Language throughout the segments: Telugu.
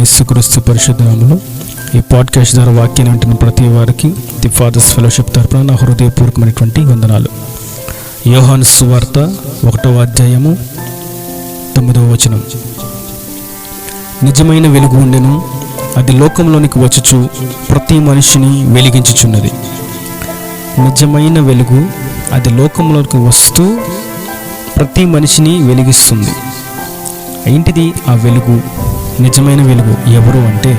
యేసుక్రీస్తు పరిశుద్ధనామలో ఈ పాడ్కాస్ట్ ద్వారా వాక్యాన్ని వింటున్న ప్రతి వారికి ది ఫాదర్స్ ఫెలోషిప్ తరపున నా హృదయపూర్వకమైనటువంటి వందనాలు. యోహాను సువార్త ఒకటవ అధ్యాయము తొమ్మిదవ వచనం. నిజమైన వెలుగు ఉండెను అది లోకంలోనికి వచ్చుచు ప్రతి మనిషిని వెలిగించుచున్నది. నిజమైన వెలుగు అది లోకంలోకి వస్తూ ప్రతి మనిషిని వెలిగిస్తుంది. ఏంటిది ఆ వెలుగు? నిజమైన వెలుగు ఎవరు అంటే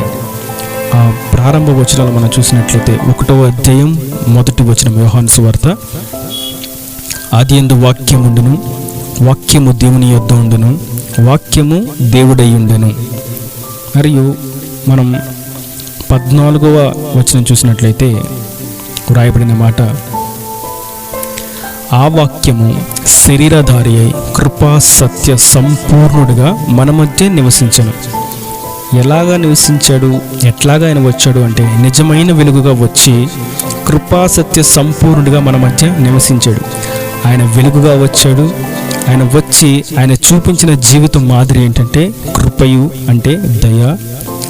ఆ ప్రారంభ వచనాలు మనం చూసినట్లయితే ఒకటవ అధ్యాయం మొదటి వచనం వ్యవహాన్స్ వార్త ఆది ఎందు వాక్యముండును వాక్యము దేవుని యొద్ద ఉండును వాక్యము దేవుడై ఉండెను. మరియు మనం పద్నాలుగవ వచనం చూసినట్లయితే వ్రాయబడిన మాట ఆ వాక్యము శరీరధారి అయి కృపా సత్య సంపూర్ణుడిగా మన మధ్య నివసించను. ఎలాగా నివసించాడు? ఎట్లాగా ఆయన వచ్చాడు అంటే నిజమైన వెలుగుగా వచ్చి కృపా సత్య సంపూర్ణుడిగా మన మధ్య నివసించాడు. ఆయన వెలుగుగా వచ్చాడు. ఆయన వచ్చి ఆయన చూపించిన జీవితం మాదిరి ఏంటంటే కృపయు అంటే దయ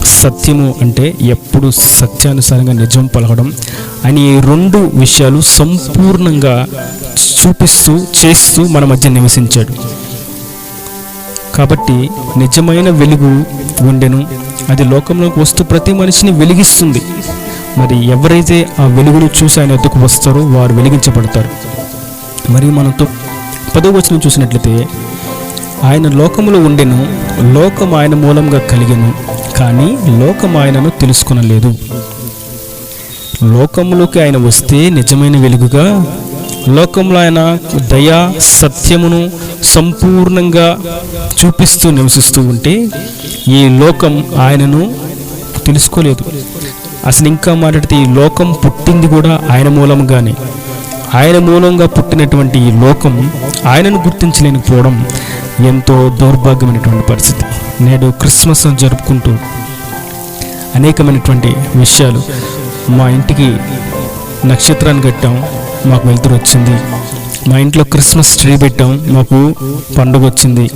సత్యము అంటే ఎప్పుడు సత్యానుసారంగా నిజం పలకడం. అని ఈ రెండు విషయాలు సంపూర్ణంగా చూపిస్తూ చేస్తూ మన మధ్య నివసించాడు. కాబట్టి నిజమైన వెలుగు ఉండెను. అది లోకంలోకి వస్తూ ప్రతి మనిషిని వెలిగిస్తుంది. మరి ఎవరైతే ఆ వెలుగును చూసి ఆయన ఎద్దుకు వస్తారో వారు వెలిగించబడతారు. మరి మనతో పదో వచనం చూసినట్లయితే ఆయన లోకములో ఉండెను లోకం ఆయన మూలంగా కలిగెను కానీ లోకం ఆయనను తెలుసుకొనలేదు. లోకంలోకి ఆయన వస్తే నిజమైన వెలుగుగా లోకంలో ఆయన దయా సత్యమును సంపూర్ణంగా చూపిస్తూ నివసిస్తూ ఉంటే ఈ లోకం ఆయనను తెలుసుకోలేదు. అసలు ఇంకా మాట్లాడితే ఈ లోకం పుట్టింది కూడా ఆయన మూలంగానే. ఆయన మూలంగా పుట్టినటువంటి ఈ లోకం ఆయనను గుర్తించలేకపోవడం ఎంతో దౌర్భాగ్యమైనటువంటి పరిస్థితి. నేడు క్రిస్మస్ జరుపుకుంటూ అనేకమైనటువంటి విషయాలు మా ఇంటికి నక్షత్రాన్ని కట్టాం. మాకు వెళ్తురు వచ్చింది. మా ఇంట్లో క్రిస్మస్ ట్రీ పెట్టాం మాకు పండుగ వచ్చింది.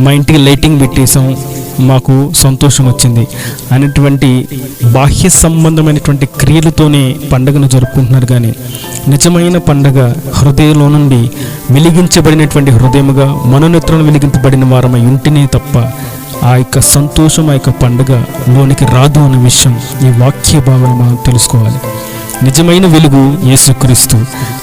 మా ఇంటికి లైటింగ్ పెట్టేసాం మాకు సంతోషం వచ్చింది. అనేటువంటి బాహ్య సంబంధమైనటువంటి క్రియలతోనే పండుగను జరుపుకుంటున్నారు కానీ నిజమైన పండగ హృదయంలో నుండి వెలిగించబడినటువంటి హృదయముగా మనోనేత్రం వెలిగించబడిన వారమై ఉంటేనే తప్ప ఆ యొక్క సంతోషం ఆ యొక్క పండుగ లోనికి రాదు అన్న విషయం ఈ వాక్య భావన మనం తెలుసుకోవాలి. నిజమైన వెలుగు యేసుక్రీస్తు.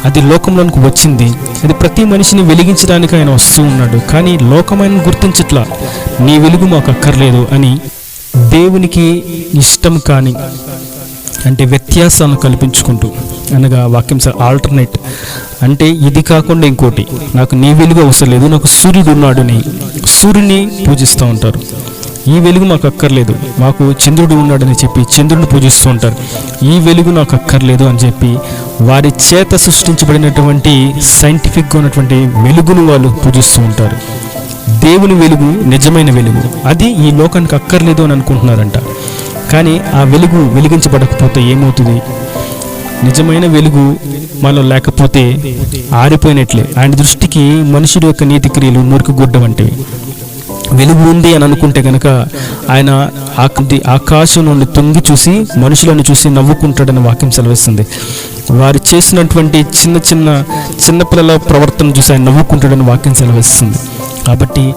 అది లోకంలోనికి వచ్చింది. అది ప్రతి మనిషిని వెలిగించడానికి ఆయన వస్తూ ఉన్నాడు. కానీ లోకమైన గుర్తించట్లా నీ వెలుగు మాకు అక్కర్లేదు అని దేవునికి ఇష్టం కాని అంటే వ్యత్యాసాలను కల్పించుకుంటూ అనగా వాక్యం సార్ ఆల్టర్నేట్ అంటే ఇది కాకుండా ఇంకోటి నాకు నీ వెలుగు అవసరం లేదు నాకు సూర్యుడు ఉన్నాడని సూర్యుని పూజిస్తూ ఉంటారు. ఈ వెలుగు మాకు అక్కర్లేదు. మాకు చంద్రుడు ఉన్నాడని చెప్పి చంద్రుడిని పూజిస్తూ ఉంటారు. ఈ వెలుగు నాకు అక్కర్లేదు అని చెప్పి వారి చేత సృష్టించబడినటువంటి సైంటిఫిక్గా ఉన్నటువంటి వెలుగును వాళ్ళు పూజిస్తూ ఉంటారు. దేవుని వెలుగు నిజమైన వెలుగు. అది ఈ లోకానికి అక్కర్లేదు అని అనుకుంటున్నారంట. కానీ ఆ వెలుగు వెలిగించబడకపోతే ఏమవుతుంది? నిజమైన వెలుగు మనలో లేకపోతే ఆరిపోయినట్లే. ఆయన దృష్టికి మనుషుడు యొక్క నీతి క్రియలు మురికి గుడ్డ వంటివి వెలుగు ఉంది అని అనుకుంటే కనుక ఆయన ఆకాశం నుండి తొంగి చూసి మనుషులను చూసి నవ్వుకుంటాడని వాక్యం సెలవిస్తుంది. వారు చేసినటువంటి చిన్న చిన్న చిన్నపిల్లల ప్రవర్తన చూసి ఆయన నవ్వుకుంటాడని వాక్యం సెలవిస్తుంది. కాబట్టి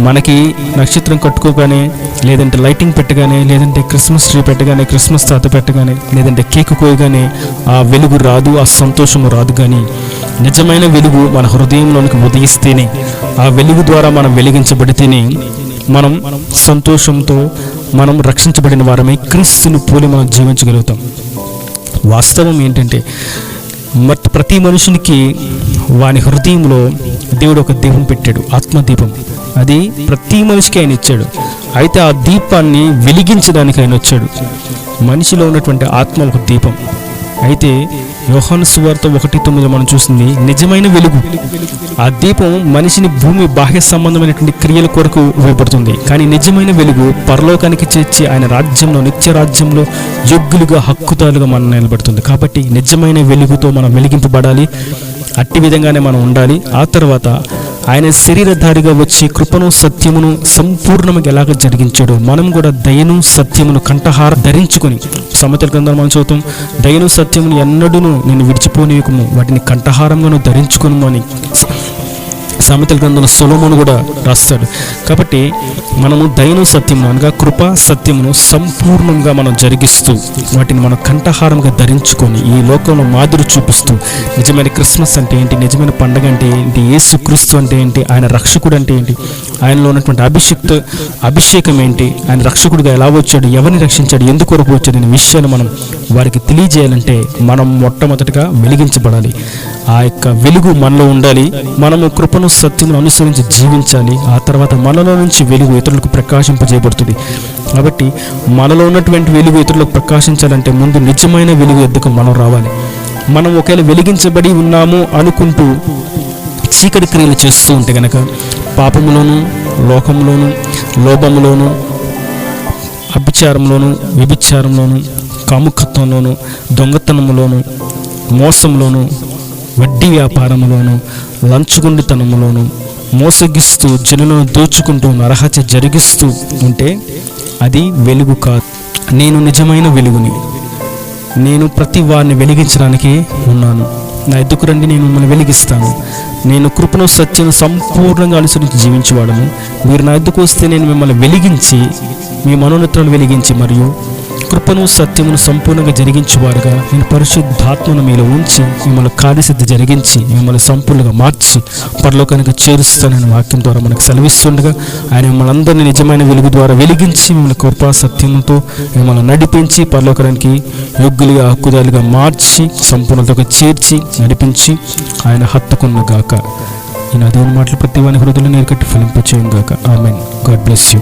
మనకి నక్షత్రం కట్టుకోగానే లేదంటే లైటింగ్ పెట్టగానే లేదంటే క్రిస్మస్ ట్రీ పెట్టగానే క్రిస్మస్ తాత పెట్టగానే లేదంటే కేక్ కోయగానే ఆ వెలుగు రాదు ఆ సంతోషము రాదు. కానీ నిజమైన వెలుగు మన హృదయంలోనికి ఉదయిస్తేనే ఆ వెలుగు ద్వారా మనం వెలిగించబడితేనే మనం సంతోషంతో మనం రక్షించబడిన వారమై క్రీస్తుని పోలి మనం జీవించగలుగుతాం. వాస్తవం ఏంటంటే ప్రతి మనుషునికి వాని హృదయంలో దేవుడు ఒక దీపం పెట్టాడు ఆత్మదీపం. అది ప్రతి మనిషికి ఆయన ఇచ్చాడు. అయితే ఆ దీపాన్ని వెలిగించడానికి ఆయన వచ్చాడు. మనిషిలో ఉన్నటువంటి ఆత్మ ఒక దీపం. అయితే యోహాను సువార్త ఒకటి తొమ్మిది మనం చూసింది నిజమైన వెలుగు ఆ దీపం మనిషిని భూమి బాహ్య సంబంధమైనటువంటి క్రియల కొరకు ఉపయోగపడుతుంది కానీ నిజమైన వెలుగు పరలోకానికి చేర్చి ఆయన రాజ్యంలో నిత్య రాజ్యంలో యోగ్యులుగా హక్కుదారులుగా మనం నిలబడుతుంది. కాబట్టి నిజమైన వెలుగుతో మనం వెలిగింపబడాలి. అట్టి విధంగానే మనం ఉండాలి. ఆ తర్వాత ఆయన శరీరధారిగా వచ్చి కృపను సత్యమును సంపూర్ణంగా ఎలాగ జరిగించాడో మనం కూడా దయను సత్యమును కంఠహార ధరించుకొని సమతల గ్రంథాలు మనం చదువుతాం. దయను సత్యమును ఎన్నడూను నేను విడిచిపోనీయకము వాటిని కంఠహారంగాను ధరించుకును అని సామెతల గ్రంథంలో సొలోమోను కూడా రాస్తాడు. కాబట్టి మనము దయను సత్యము అనగా కృపా సత్యమును సంపూర్ణంగా మనం జరిగిస్తూ వాటిని మనం కంఠహారంగా ధరించుకొని ఈ లోకంలో మాదిరి చూపిస్తూ నిజమైన క్రిస్మస్ అంటే ఏంటి? నిజమైన పండగ అంటే ఏంటి? యేసు క్రీస్తు అంటే ఏంటి? ఆయన రక్షకుడు అంటే ఏంటి? ఆయనలో ఉన్నటువంటి అభిషేక్త అభిషేకం ఏంటి? ఆయన రక్షకుడిగా ఎలా వచ్చాడు? ఎవరిని రక్షించాడు? ఎందుకు కొరకు వచ్చాడు? అనే విషయాన్ని మనం వారికి తెలియజేయాలంటే మనం మొట్టమొదటిగా వెలిగించబడాలి. ఆ యొక్క వెలుగు మనలో ఉండాలి. మనము కృపను సత్యమును అనుసరించి జీవించాలి. ఆ తర్వాత మనలో నుంచి వెలుగు ఇతరులకు ప్రకాశింపజేయబడుతుంది. కాబట్టి మనలో ఉన్నటువంటి వెలుగు ఇతరులకు ప్రకాశించాలంటే ముందు నిజమైన వెలుగు ఎద్దుకు మనం రావాలి. మనం ఒకవేళ వెలిగించబడి ఉన్నాము అనుకుంటూ చీకటి క్రియలు చేస్తూ ఉంటే గనక పాపములోను లోకంలోను లోభములోను అభిచారంలోను వ్యభిచారంలోను కాముకత్వంలోను దొంగతనములోను మోసంలోను వడ్డీ వ్యాపారంలోను లంచుగుండితనములోను మోసగిస్తూ జనులను దోచుకుంటూ నరహత్య జరిగిస్తూ ఉంటే అది వెలుగు కాదు. నేను నిజమైన వెలుగుని. నేను ప్రతి వారిని వెలిగించడానికి ఉన్నాను. నా ఎద్దుకు రండి నేను మిమ్మల్ని వెలిగిస్తాను. నేను కృపను సత్యను సంపూర్ణంగా అనుసరించి జీవించేవాడను. మీరు నా ఎద్దుకు వస్తే నేను మిమ్మల్ని వెలిగించి మీ మనోన్నతాలు వెలిగించి మరియు కృపను సత్యమును సంపూర్ణంగా జరిగించేవారుగా. నేను పరిశుద్ధాత్మను మీలో ఉంచి మిమ్మల్ని కార్యసిద్ధి జరిగించి మిమ్మల్ని సంపూర్ణంగా మార్చి పరలోకానికి చేరుస్తానని వాక్యం ద్వారా మనకు సెలవిస్తుండగా ఆయన మిమ్మల్ని అందరినీ నిజమైన వెలుగు ద్వారా వెలిగించి మిమ్మల్ని కృపా సత్యంతో మిమ్మల్ని నడిపించి పరలోకానికి యోగ్యులుగా హక్కుదారులుగా మార్చి సంపూర్ణతగా చేర్చి నడిపించి ఆయన హత్తుకున్న గాక. ఈ నా మాటలు ప్రతి వాని హృదయలు నేర్కట్టి ఫలింపచేయం గాక. ఆమెన్. God bless you.